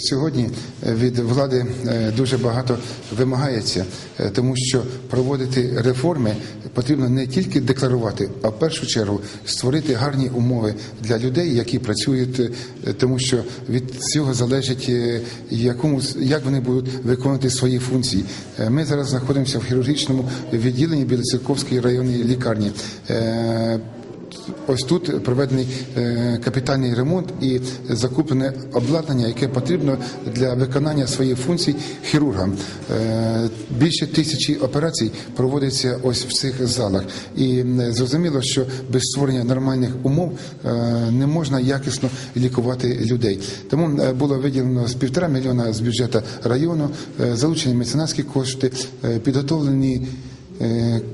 Сьогодні е, від влади е, дуже багато вимагається, е, тому що проводити реформи потрібно не тільки декларувати, а в першу чергу створити гарні умови для людей, які працюють, тому що від цього залежить якому як вони будуть виконувати свої функції. Ми зараз знаходимося в хірургічному відділенні Білоцерковської районної лікарні. Е, Ось тут проведений е, капітальний ремонт і закуплене обладнання, яке потрібно для виконання своїх функцій хірургам. Е, Більше тисячі операцій проводиться ось в цих залах, і зрозуміло, що без створення нормальних умов е, не можна якісно лікувати людей. Тому е, було виділено з півтора мільйона з бюджету району, е, залучені меценатські кошти, е, підготовлені е,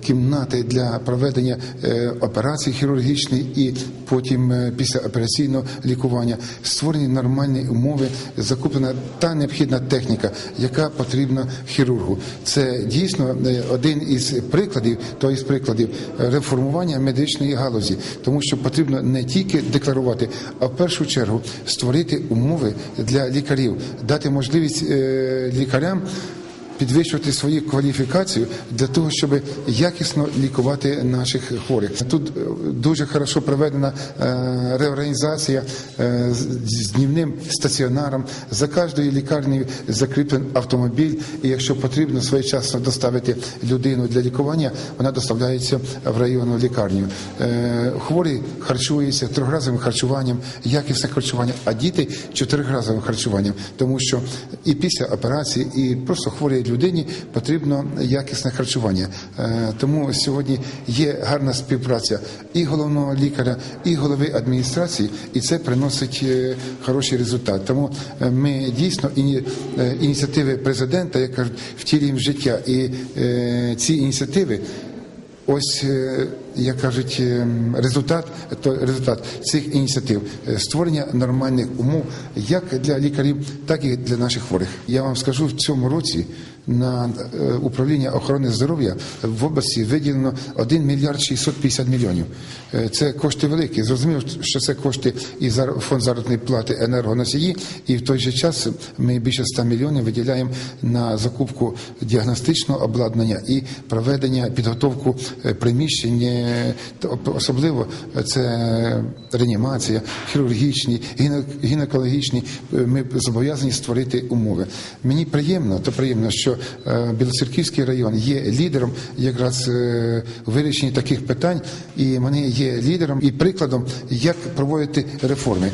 кімнати для проведення е, операцій хірургічних і потім е, післяопераційного лікування, створені нормальні умови, закуплена та необхідна техніка, яка потрібна хірургу. Це дійсно е, один із прикладів, то із прикладів реформування медичної галузі, тому що потрібно не тільки декларувати, а в першу чергу створити умови для лікарів, дати можливість е, лікарям підвищувати свою кваліфікацію для того, щоб якісно лікувати наших хворих. Тут е, дуже хорошо проведена е, реорганізація е, з- днівним стаціонаром. За кожною лікарнею закріплений автомобіль, і якщо потрібно своєчасно доставити людину для лікування, вона доставляється в районну лікарню. Хворі харчуються трьохразовим харчуванням, якісне харчування, а діти чотирихразовим харчуванням, тому що і після операції, і просто хворій людині потрібно якісне харчування. Е, Тому сьогодні є гарна співпраця і головного лікаря, і голови адміністрації, і це приносить е, хороший результат. Тому е, ми дійсно іні- ініціативи президента, як кажуть, втілюємо в життя, і ці ініціативи. Ось як кажуть, результат то результат цих ініціатив створення нормальних умов як для лікарів, так і для наших хворих. Я вам скажу в цьому році на е, управління охорони здоров'я в області виділено 1 мільярд 650 мільйонів. Е, Це кошти великі. Зрозуміло, що це кошти і фонд заробітної плати енергоносії, і в той же час ми більше 100 мільйонів виділяємо на закупку діагностичного обладнання і проведення підготовку е, приміщень, особливо це реанімація, хірургічні, гіне- гінекологічні. Ми зобов'язані створити умови. Мені приємно, то приємно, що е, Білоцерківський район є лідером якраз е, вирішенні таких питань, і вони є лідером і прикладом, як проводити реформи.